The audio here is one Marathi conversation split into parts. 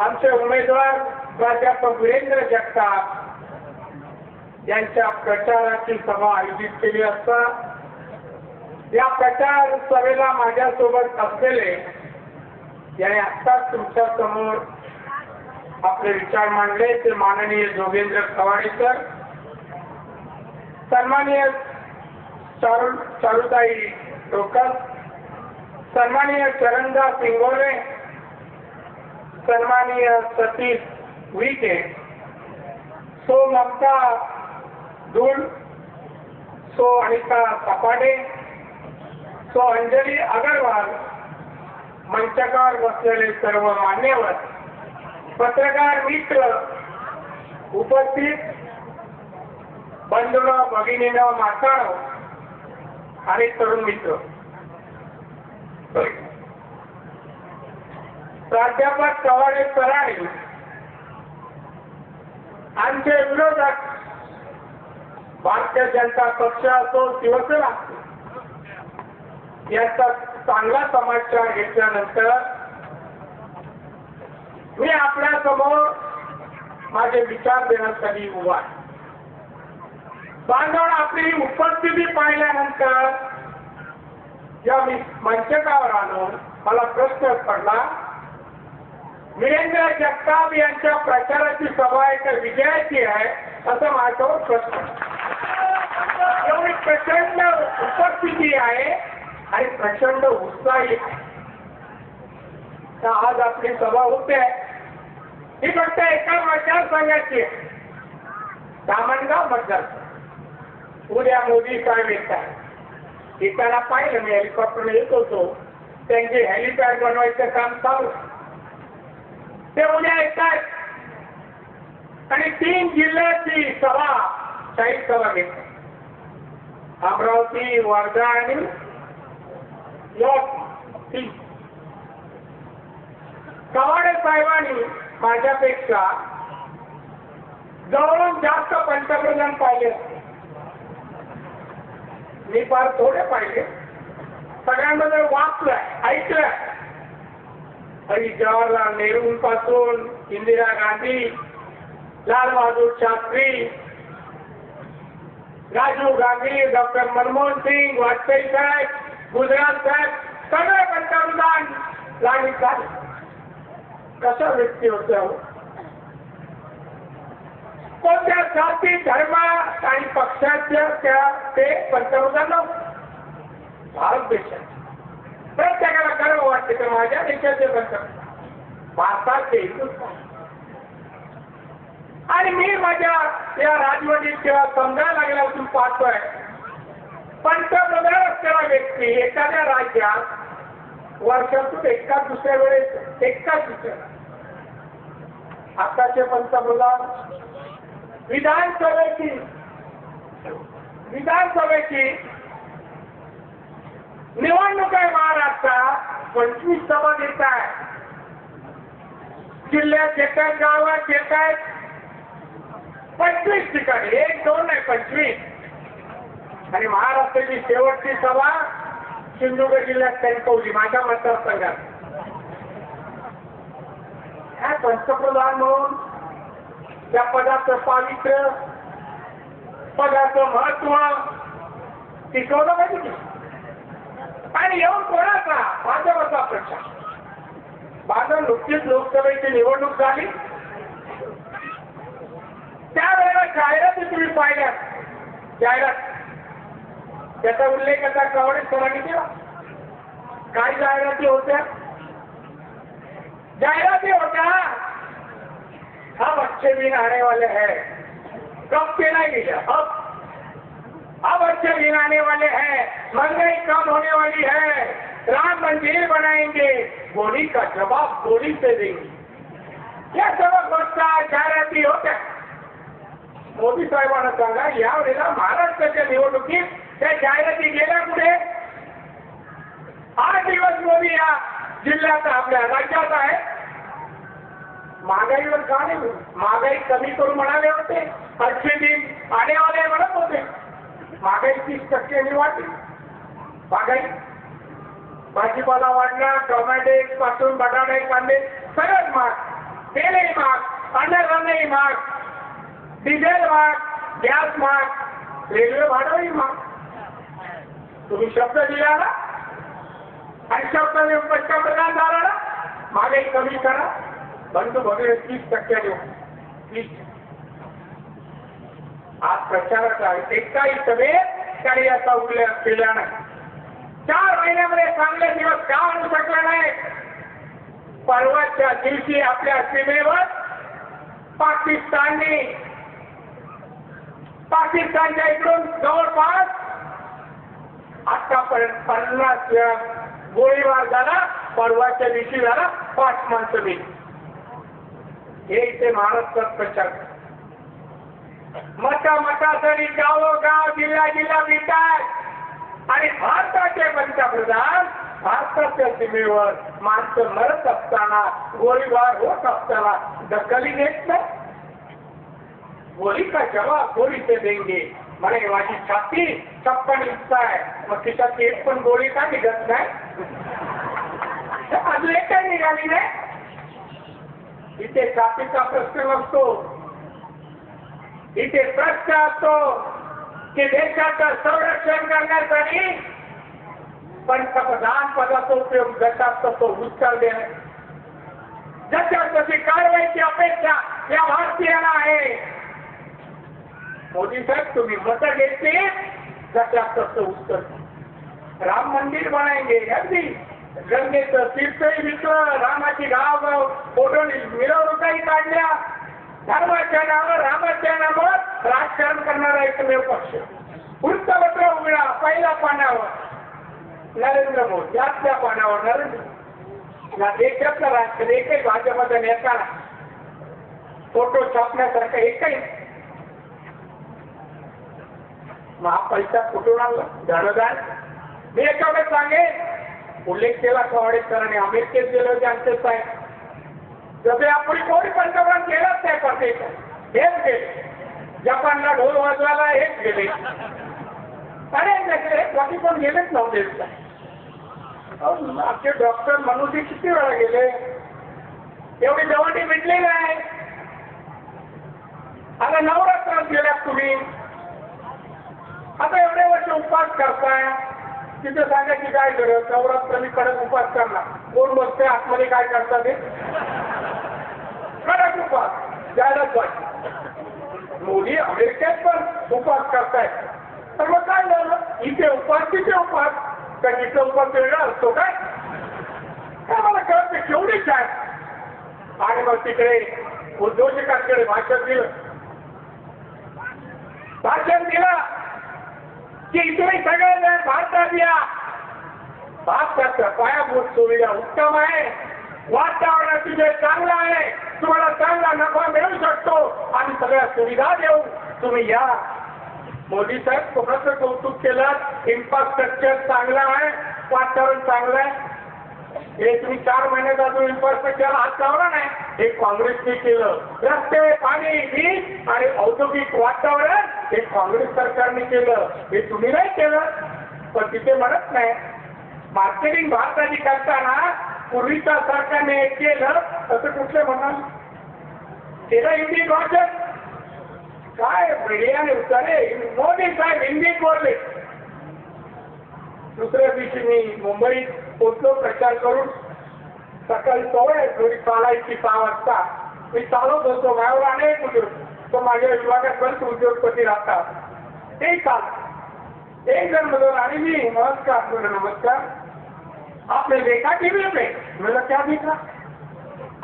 आमचे उमेदवार प्राध्यापक वीरेंद्र जगताप यांच्या प्रचाराची सभा आयोजित केली असता या प्रचार सभेला माझ्यासोबत असलेले याने आत्ताच तुमच्यासमोर आपले विचार मांडले ते माननीय जोगेंद्र खवाडेकर सन्माननीय चारु चारुताई टोकस सन्माननीय चरणदास सिंगोरे सन्माननीय सतीश विखे सो ममता धूळ सो अनिता सपाटे सो अंजली अगरवाल मंचकार बसलेले सर्व मान्यवर पत्रकार मित्र उपस्थित बंधुराव भगिनीनं माताळो आणि तरुण मित्र. प्राध्यापक कवाडे सराणी आमचे विरोधक भारतीय जनता पक्ष असो शिवसेना यांचा चांगला समाचार घेतल्यानंतर मी आपल्यासमोर माझे विचार देण्यासाठी उभा आहे. बांधव आपली उपस्थिती पाहिल्यानंतर या मी मंचकावर आलो मला प्रश्न पडला वीरेंद्र जगताप यांच्या प्रचाराची सभा एका विजयाची आहे असं माझ्यावर प्रश्न एवढी प्रचंड उपस्थिती आहे आणि प्रचंड उत्साही तर आज आपली सभा होते. ही फक्त एका मतदारसंघाची आहे. धामणगाव मतदारसंघ उद्या मोदी साहेब येतात. येताना पाहिलं मी हेलिकॉप्टर येत होतो. त्यांचे हेलिपॅड बनवायचं काम चालू ते उद्या येत आहेत आणि तीन जिल्ह्याची सभा शाहीर सभा घेतात अमरावती वर्धा आणि यवतमाळ. कवाडे साहेबांनी माझ्यापेक्षा जवळून जास्त पंतप्रधान पाहिले असते. मी फार थोडे पाहिले. सगळ्यांमध्ये वाचलंय ऐकलंय आणि जवाहरलाल नेहरू पासून इंदिरा गांधी लाल बहादूर शास्त्री राजीव गांधी डॉक्टर मनमोहन सिंग वाजपेयी साहेब गुजरात साहेब सगळे पंतप्रधान लागली झाले कशा व्यक्ती होत्या हो? कोणत्या जाती धर्म आणि पक्षाच्या त्या ते पंतप्रधान? भारत देशात. प्रत्येकाला करावं वाटते तर माझ्या? देशाचे पंतप्रधान भारताचे हिंदुस्थान. आणि मी माझ्या या राजवटीत जेव्हा समजायला लागल्यापासून पाहतोय. पंतप्रधान असलेला व्यक्ती एखाद्या राज्यात वर्षातून एका दुसऱ्या वेळेस एका दुसऱ्या. आताचे पंतप्रधान विधानसभेची विधानसभेची निवडणूक आहे महाराष्ट्रात पंचवीस सभा घेत आहे जिल्ह्यात येत आहेत गावात येत आहेत पंचवीस ठिकाणी एक दोन नाही पंचवीस. आणि महाराष्ट्राची शेवटची सभा सिंधुदुर्ग जिल्ह्यात कणकवली माझ्या मतदारसंघात. काय पंतप्रधान म्हणून त्या पदाचं पावित्र्य पदाचं महत्त्व टिकवलं पाहिजे आणि येऊन कोणाचा? भाजपचा प्रचार. माझं नुकतीच लोकसभेची निवडणूक झाली. त्यावेळेला जाहिराती तुम्ही पाहिल्या. जाहिरात. त्याचा उल्लेख आता कवडे सरांनी केला. काय जाहिराती होत्या. जाहिराती होत्या. हम अच्छे भी आने वाले हैं कब के नहीं अब अब अच्छे दिन आने वाले हैं महंगाई कम होने वाली है? राम मंदिर बनाएंगे गोली का जवाब गोली से देंगे। या सर्व गोष्टा जाहिराती होत्या मोदी साहेबांना सांगा यावेळेला महाराष्ट्राच्या निवडणुकीत त्या जाहिराती गेल्या कुठे? आठ दिवस मोदी या जिल्ह्यात आपल्या राज्यात आहे. महागाईवर का नाही? महागाई कमी करून म्हणाले होते. अच्छे दिन आने वाले म्हणत होते. महागाई तीस टक्क्यांनी वाढली. महागाई. भाजीपाला वाढला टोमॅटो पासून बटाटे कांदे सगळंच महाग. अन्नधान्यही महाग डिझेल महाग गॅस महाग रेल्वे भाडंही महाग. तुम्ही शब्द दिला ना? आणि शब्द पंतप्रधान झाला ना? महागाई कमी करा. बंधू भगिनी तीस टक्के देऊ तीस. आज प्रचारक आहे. ते काही याचा उल्लेख केला नाही. चार महिन्यामध्ये चांगले दिवस का आणू शकला नाही? परवाच्या दिवशी आपल्या सीमेवर पाकिस्तानने पाकिस्तानच्या इकडून जवळपास आतापर्यंत पन्नास वेळा गोळीबार झाला परवाच्या दिवशी झाला पाच माणसं मी. हे इथे महाराष्ट्रात प्रचार मता मतासाठी गावोगाव जिल्हा जिल्हा विकास. आणि भारताचे पंतप्रधान भारताच्या सीमेवर माणसं मरत असताना गोळीबार होत असताना दखली घेत नाही. गोळी का जवाब गोळी देंगे म्हणे माझी छाती छप्पन इंच आहे. मग तिच्यात एक पण गोळी का निघत नाही? अजून एक काय निघाली नाही. इथे छातीचा प्रश्न नसतो. इथे प्रश्न असतो की देशाचं संरक्षण करण्यासाठी पंतप्रधान पदाचा उपयोग जसा तो उत्तर देणे जशा तशी कारवाईची अपेक्षा या भारतीयाला आहे. मोदी साहेब तुम्ही मत घेतली जशा तसं उत्तर राम मंदिर बनायचे अगदी. गंगेचं तीर्थही विकलं रामाची गाव गाव फोटो मिरवणुकाही काढल्या. धर्माच्या नावावर रामाच्या नावावर राजकारण करणारा एकमेव पक्ष. वृत्तपत्र उघडा पहिल्या पानावर. नरेंद्र मोदी यातल्या पानावर नरेंद्र या देशातला राजकारण एकही भाजपचा नेता फोटो छापण्यासारखं एकही मग हा पैसा कुठून आणला? धनदान मी याच्याकडे सांगेन. उल्लेख केला खवाडेकरांनी अमेरिकेत गेलो होते आमचे साहेब. जसे आपण कोणी पंतप्रधान केलाच नाही परदेश हेच गेले. जपानला ढोल वाजवायला हेच गेले. अरे नसले बाकी कोण गेलेच नव्हते आमचे डॉक्टर मनुजी किती वेळा गेले? एवढी जवळी भेटली नाही. आता नवरात्रात गेल्यात तुम्ही. आता एवढे वर्ष उपवास करताय. तिथे सांगायची काय गरज नवरात्र कडक उपवास करणार? कोण बसते आतमध्ये काय करतात ते? कडक उपास. द्यायलाच पाहिजे. मोदी अमेरिकेत पण उपवास करतायत. तर मग काय झालं? इथे उपास तिथे उपास. का तिथे उपास वेगळा असतो काय? काय मला कळत केवढी काय आणि मग तिकडे उद्योजकांकडे भाषण दिलं. भाषण दिलं. तुम्ही सगळेजण भारतात या. भारताच्या पायाभूत सुविधा उत्तम आहे. वातावरण तुझे चांगलं आहे. तुम्हाला चांगला नफा मिळू शकतो. आणि सगळ्या सुविधा देऊ. तुम्ही या. मोदी साहेब कोणाचं कौतुक केलं. इन्फ्रास्ट्रक्चर चांगलं आहे. वातावरण चांगलं आहे. हे तुम्ही चार महिन्यात अजून इन्फ्रास्ट्रक्चर हात लावला नाही. हे काँग्रेसने केलं. रस्ते पाणी वीज आणि औद्योगिक वातावरण हे काँग्रेस सरकारने केलं हे तुम्ही नाही केलं. पण तिथे म्हणत नाही मार्केटिंग भारताची करताना पूर्वीच्या सरकारने केलं असं कुठलं म्हणाल? केलं हिंदी भाषा काय मीडियाने उतरे मोदी साहेब हिंदीत बोलले. दुसऱ्या दिवशी मी मुंबईत पोचलो प्रचार करून. सकाळी सवय थोडी चालायची सहा वाजता. मी चालत होतो माझ्यावर अनेक उद्योग तो माझ्या विभागात बरेच उद्योगपती राहतात. ते चाल एक जण म्हणून आणि मी नमस्कार बोले नमस्कार. आपने देखा टीवी पे मैंने क्या देखा?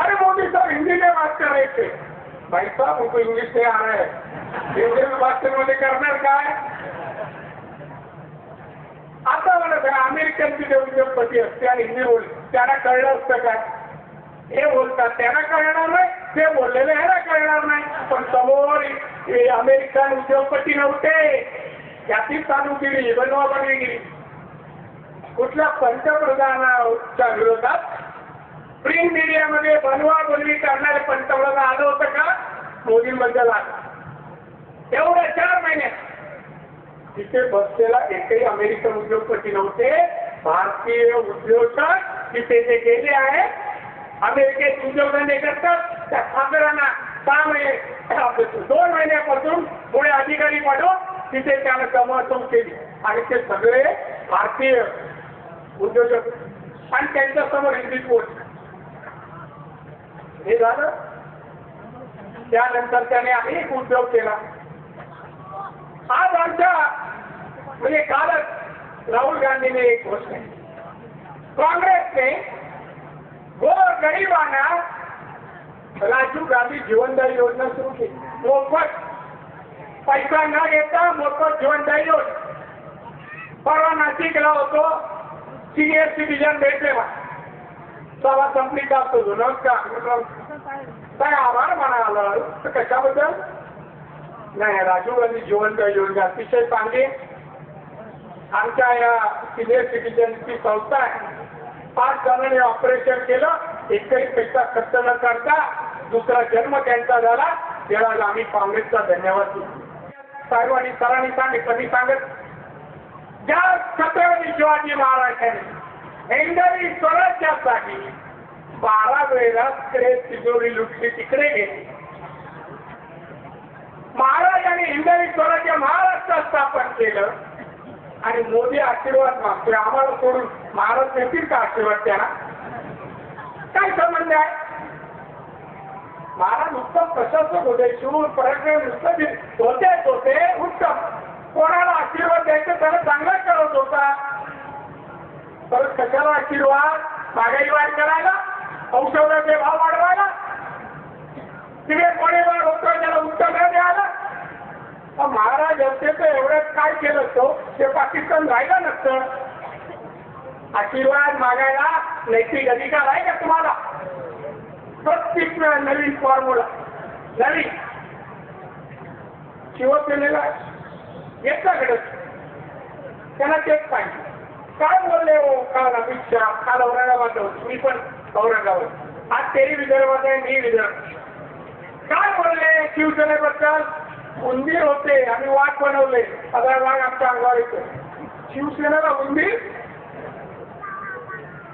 अरे मोदी साहब हिंदी में बात कर रहे थे. भाई साहब उनको इंग्लिश नहीं आ रहा है. हिंदी में बात करने मध्ये करणार काय आता म्हणत आहे अमेरिकन जे उद्योगपती असते आणि हिंदी बोल त्यांना कळलं असतं काय हे बोलतात त्यांना कळणार नाही. ते बोललेले ह्याला कळणार नाही. पण समोर अमेरिकन उद्योगपती नव्हते. त्याची केली बनवा बनवीगिरी कुठल्या पंतप्रधानाच्या विरोधात प्रिंट मीडियामध्ये बनवा बनवी करणारे पंतप्रधान आलं होतं का? मोदींबद्दल आलं. एवढ्या चार महिन्यात तिथे बसलेला एकही अमेरिकन उद्योगपती नव्हते. भारतीय उद्योजक तिथे जे गेले आहे अमेरिकेत उद्योगधंदे करतात. त्या खासदारांना सहा महिने दोन महिन्यापासून पुढे अधिकारी पाठवून तिथे त्यानं कमवाचूक केली. आणि ते सगळे भारतीय उद्योजक आणि त्यांच्यासमोर हिंदी कोच हे झालं. त्यानंतर त्याने अनेक उद्योग केला. आज आमच्या म्हणजे कालच राहुल गांधीने एक घोषणा काँग्रेसने गोर गरिबांना राजीव गांधी जीवनदायी योजना सुरू केली. मोफत पैसा न घेता मोफत जीवनदायी योजना. परवा नाशिकला होतो. सिनियर सिटीजन भेटले मला सभा संपली का तुझं नमस्कार काय आभार म्हणाला? तर कशाबद्दल? नाही राजीव गांधी जीवनदायी योजना अतिशय चांगली आमच्या या सिनियर सिटीजनची संस्था आहे. पाच जणांनी ऑपरेशन केलं. एकही पैसा खर्च न करता दुसरा जन्म त्यांचा झाला त्याला आम्ही काँग्रेसचा धन्यवाद देतो. आणि सरांनी सांगितलं मी सांगत? ज्या छत्रपती शिवाजी महाराजांनी हेंदवी स्वराज्यासाठी बारा वेळेला तिकडे तिजोरी लुटली तिकडे गेली. महाराजांनी हिंदवी स्वराज्य महाराष्ट्रात स्थापन केलं आणि मोदी आशीर्वाद मागतोय. आम्हाला सोडून महाराज देतील का आशीर्वाद त्यांना? काय संबंध आहे? महाराज उत्तम प्रशासक होते शूर पराक्रम नुसतं होते होते उत्तम. कोणाला आशीर्वाद द्यायचे त्याला चांगला करत होता. परत कशाला आशीर्वाद? महागाई वाढ करायला? औषधाचे भाव वाढवायला? तिथे वाढ होतो त्याला उत्तर न द्यायला महाराज असते तर काय केलं असतो ते पाकिस्तान राहिलं नसतं. आशीर्वाद मागायला नैतिक अधिकार आहे का तुम्हाला? प्रत्येक वेळा नवीन फॉर्म्युला नवीन. शिवसेनेला येतं घडत त्याला तेच पाहिजे. काय बोलले हो? काल अमित शहा काल औरंगाबाद मी पण औरंगाबाद. आज तेही विदर्भात आहे मी विदर्भ. काय बोलले शिवसेनेबद्दल? उंदीर होते आम्ही वाघ बनवले. आता वाघ आमच्या अंगावर येतो शिवसेनेला उंदीर?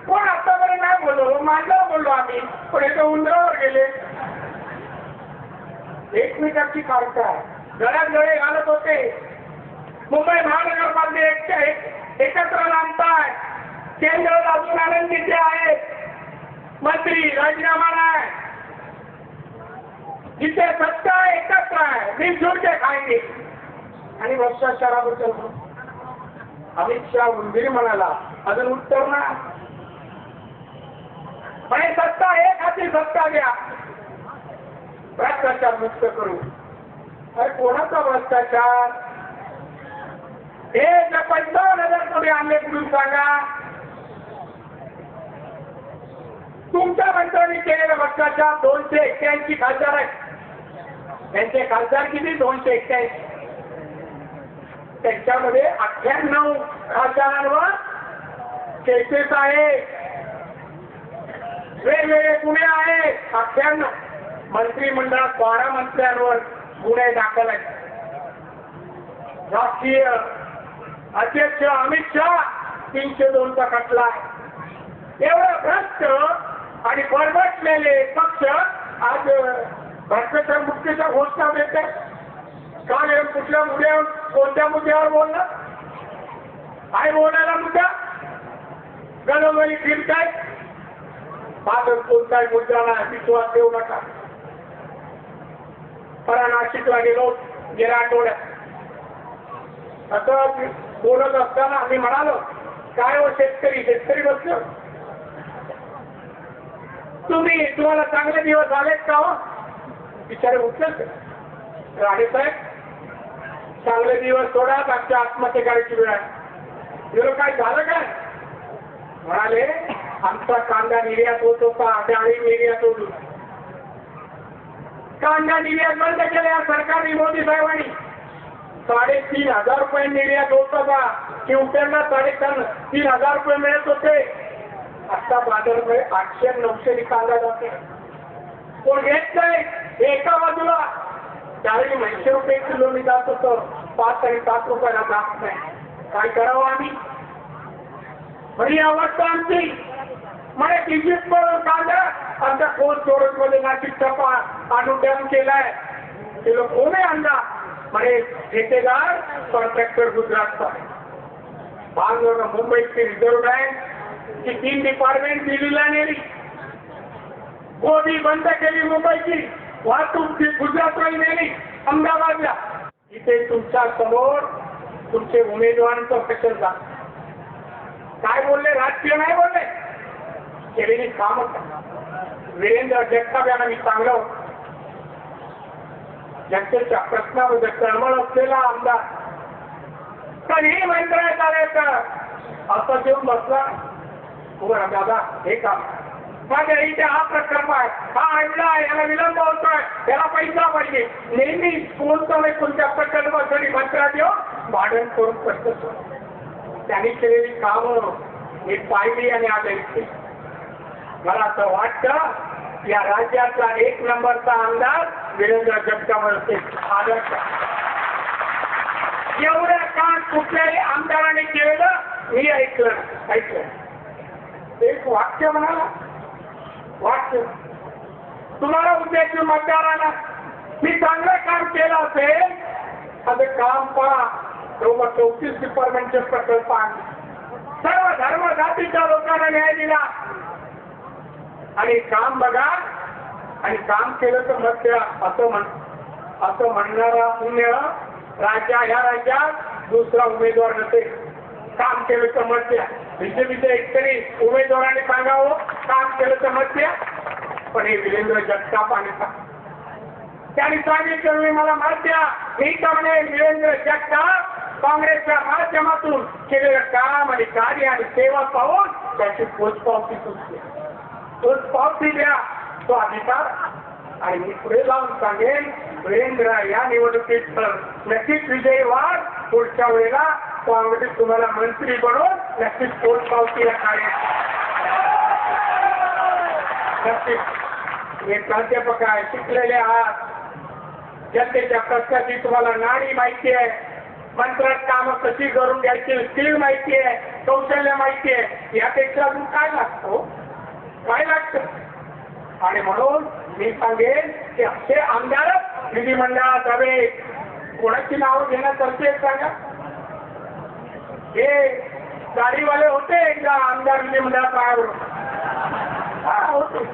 कोण आतापर्यंत नाही बोललो? हो, माझ्यावर बोललो आम्ही. पण एका उंदरावर गेले. एकमेकांची कारता गळ्यात गळे घालत होते. मुंबई महानगरपालिका एकट्या एक एकत्र नांदताय केंद्र अजून आनंदीचे आहेत. मंत्री राजीनामा नाही. जिथे सत्ता एकत्र आहे. मी के खायचे आणि भ्रष्टाचाराबद्दल. अमित शहा उंदीर म्हणाला अजून उत्तर ना मैं सत्ता एक हाती सत्ता घ्या भ्रष्टाचार मुक्त करू। अरे कोणाचा भ्रष्टाचार? हे जे पंचावन्न हजार कोणी आणले म्हणून सांगा। तुमच्या मंत्र्यांनी केलेला भ्रष्टाचार दोनशे एक्क्याऐंशी खासदार आहेत. त्यांचे खासदार किती? दोनशे एक्क्याऐंशी. त्यांच्यामध्ये अठ्ठ्याण्णव खासदारांवर केसेस आहे वेगवेगळे गुन्हे आहेत. अठ्ठ्याण्णव मंत्रिमंडळात बारा मंत्र्यांवर गुन्हे दाखल आहेत. राष्ट्रीय अध्यक्ष अमित शहा तीनशे दोनचा खटला आहे. एवढं भ्रष्ट आणि बरबटलेले पक्ष आज भ्रष्टाचार मुक्तीच्या घोषणा देतात. काल कुठल्या मुद्द्यावर कोणत्या मुद्द्यावर बोललं काय बोलायला मुद्दा? गणवरी फिरताय माझं कोणताही मुद्दा नाही विश्वास देऊ नका. परा नाशिकला गेलो गेल्या आठवड्यात. असं बोलत असताना आम्ही म्हणालो काय हो शेतकरी? शेतकरी बसलो. तुम्ही तुम्हाला चांगले दिवस आलेत का हो? बिचारे उठलेच राणेसाहेब चांगले दिवस सोडा आजच्या आत्महत्या करायची वेळ आहे. काय झालं काय? म्हणाले आमचा कांदा निर्यात होत होता डाळी निर्यात होत. होती कांदा निर्यात बंद केल्या सरकारने मोदी साहेबांनी. साडेतीन हजार रुपये निर्यात होत होता किवट्यांना साडेतीन तीन हजार रुपये मिळत होते. आता बाजार रुपये आठशे नऊशे कांदा जाते कोण घेत नाही एका बाजूला. त्यावेळी ऐंशी रुपये किलोनी जात होतं. पाच आणि सात रुपयाला जात नाही. काय करावं आम्ही? म्हणजे अवस्था आमची. म्हणे इजिप्त मधून काढलं. आमच्या कोण चोरसमध्ये नाशिक पा आणून डॅम केलाय. ते लोक कोण आहे अंदा म्हणे ठेकेदार कॉन्ट्रॅक्टर गुजरातचा. बांगलोर मुंबईची रिझर्व्ह बँक ची तीन डिपार्टमेंट दिल्लीला नेली. गोबी बंद केली मुंबईची. वाहतूक ती गुजरातला नेली. अहमदाबादला. इथे तुमच्यासमोर तुमचे उमेदवारांचं कशल जा काय बोलले? राजकीय नाही बोलले? केलेली काम वीरेंद्र जगताप यांना मी चांगलं होतं. जनतेच्या प्रश्नामध्ये तळमळ असलेला आमदार. कधीही मंत्राय चालायचं तर? असं देऊन बसला. उभा दादा हे काम. माझ्या इथे हा प्रकल्प आहे. हा आणला याला विलंब होतोय. त्याला पैसा पाहिजे. नेहमी बोलतो नाही कोणत्या प्रकल्पासाठी मंत्रा देऊ भांडण करून प्रश्न त्यांनी केलेली कामं मी पाहिली आणि आज ऐकली मला असं वाटतं या राज्यातला एक नंबरचा आमदार वीरेंद्र जगताप असेल आदर्श एवढं काम कुठल्याही आमदाराने केलेलं मी ऐकलं ऐकलं एक वाक्य म्हणाला वाक्य. तुम्हाला उद्याची मतदाराला मी चांगलं काम केलं असेल आता काम पहा. बरोबर चौतीस डिपार्टमेंटचे प्रकल्प आणले. सर्व धर्म जातीच्या लोकांना न्याय दिला. आणि काम बघा. आणि काम केलं तर मग त्या असं म्हण असं म्हणणारा पुण्य राज्या ह्या राज्यात दुसरा उमेदवार नसेल. काम केलं तर मत द्या बीजेपीच्या एकतरी उमेदवाराने सांगावं काम केलं तर मत द्या पण हे वीरेंद्र जगताप आणि त्यांनी सांगितलं तुम्ही मला मत द्या. मी म्हणे वीरेंद्र जगताप काँग्रेसच्या माध्यमातून केलेलं काम आणि कार्य आणि सेवा पाहून त्याची पोचपावती सुचली पोचपावती द्या तो अधिकार. आणि मी पुढे जाऊन सांगेन वीरेंद्र या निवडणुकीत तर नक्कीच विजयी वाढ पुढच्या वेळेला काँग्रेस तुम्हाला मंत्री बनवून नक्कीच पोट या कार्यात नक्कीच. हे प्राध्यापक आहे शिकलेले आहात. जनतेच्या प्रश्नाची तुम्हाला नाणी माहिती आहे. मंत्रात कामं कशी करून घ्यायची स्किल माहिती आहे कौशल्य माहिती आहे. यापेक्षा अजून काय लागतो? हो? काय लागतं? आणि म्हणून मी सांगेन की असे आमदारच विधिमंडळात हवे कोणाची नावं घेण्यात असते सांगा हे गाडीवाले होते एकदा आमदार विधिमंडळात पायावर हा होते.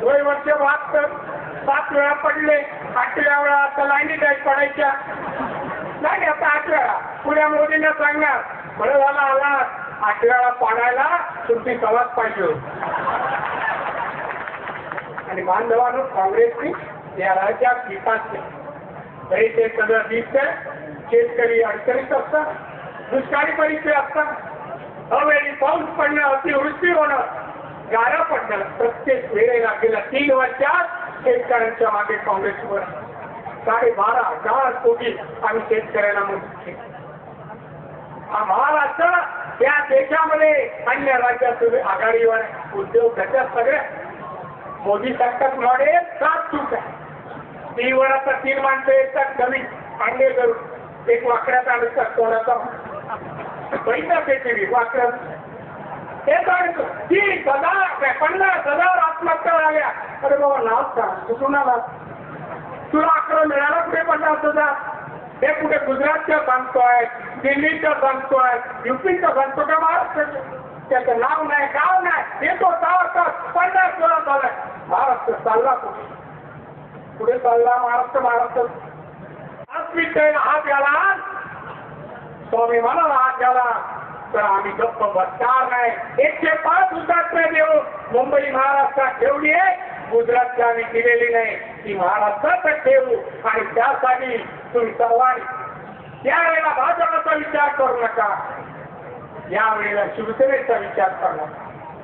दोन वर्ष वाद तर सात वेळा पडले आठव्या वेळा आता लाईनी काय पडायच्या. नाही आता आठ वेळा. पुण्या मोदींना सांगणार. बरं झाला आला आठ वेळा पाडायला तुमची सवाद पाहिजे आणि बांधवानं काँग्रेसनी या राज्यात विकास तरी ते सगळं दिसतंय शेतकरी अडचणीत असतात. दुष्काळी परिस्थिती असतात. अवेळी पाऊस पडणं अतिवृष्टी होणं गारा पडणं प्रत्येक वेळेला गेल्या तीन वर्षात शेतकऱ्यांच्या मागे काँग्रेसवर साडेबारा हजार कोटी आम्ही शेतकऱ्यांना मदत केली. हा महाराष्ट्र या देशामध्ये अन्य राज्यात आघाडीवर उद्योग घटक सगळ्या मोदी सरकार मॉडेल सात चूक आहे. टीव्हीवर आता तीन माणसं येतात कमी. अंडे करून एक वाकड्यात आणतात कोणाचा? पैसा पेटी वाकड्यात. ते सांगतो. तीस हजार पन्नास हजार आत्महत्या झाल्या. अरे बाबा नाव सांग कुठून आला? तुला अकरा मिळाला कुठे पन्नास हजार? हे कुठे गुजरातच्या सांगतोय दिल्लीच्या सांगतोय युपीच्या सांगतो का महाराष्ट्राच्या? त्याचं नाव नाही गाव नाही. येतो गावात पन्नास वेळा झालाय. महाराष्ट्र चालला पुढे चालला महाराष्ट्र महाराष्ट्र. अस्मितेला हात याला स्वामी म्हणाला हात याला तर आम्ही गप्प बसणार नाही. एकशे पाच हुतात्मे देऊ मुंबई महाराष्ट्रात ठेवली आहे. गुजरातला आम्ही दिलेली नाही. ती महाराष्ट्रातच ठेवू. आणि त्यासाठी तुम्ही सर्वांनी त्यावेळेला भाजपचा विचार करू नका. यावेळेला शिवसेनेचा विचार करणार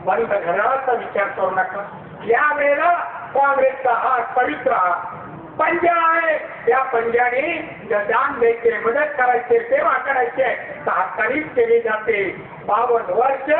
बंद घराचा विचार करू नका. यावेळेला काँग्रेसचा हा पवित्र हा. पंजा आहे. या पंजाने दान द्यायचे मदत करायचे सेवा करायचे हातानेच केली जाते. बावन्न वर्ष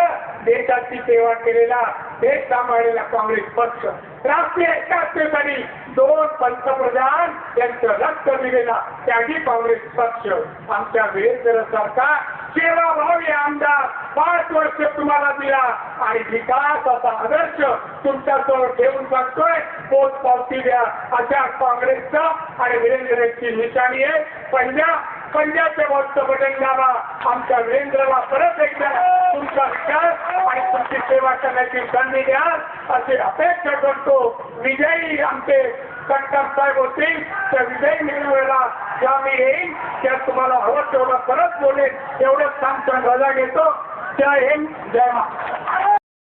देशाची सेवा केलेला देश सांभाळलेला काँग्रेस पक्ष राष्ट्रीय एकात्मतेसाठी दोन पंतप्रधान यांचं रक्त दिलेला त्याही काँग्रेस पक्ष आमच्या वीरेंद्र सरकार सेवाभावी आमदार पाच वर्ष तुम्हाला दिला. आणि विकासाचा आदर्श तुमच्याजवळ ठेवून सांगतोय पोच पावती द्या. अशा काँग्रेसचा आणि वीरेंद्रची निशाणी आहे. पहिल्या पंजाबच्या वस्त बटन दाबा. आमच्या वीरेंद्रला परत एकदा तुमचा विकास आणि तुमची सेवा करण्याची संधी द्या. अशी अपेक्षा करतो. विजयी आमचे कंटर साहेब होतील त्या विजयी मिळवायला ज्या मी येईन त्या तुम्हाला हवं तेवढं परत बोलेन. एवढंच सांगतो रजा घेतो. जय हिंद जय मा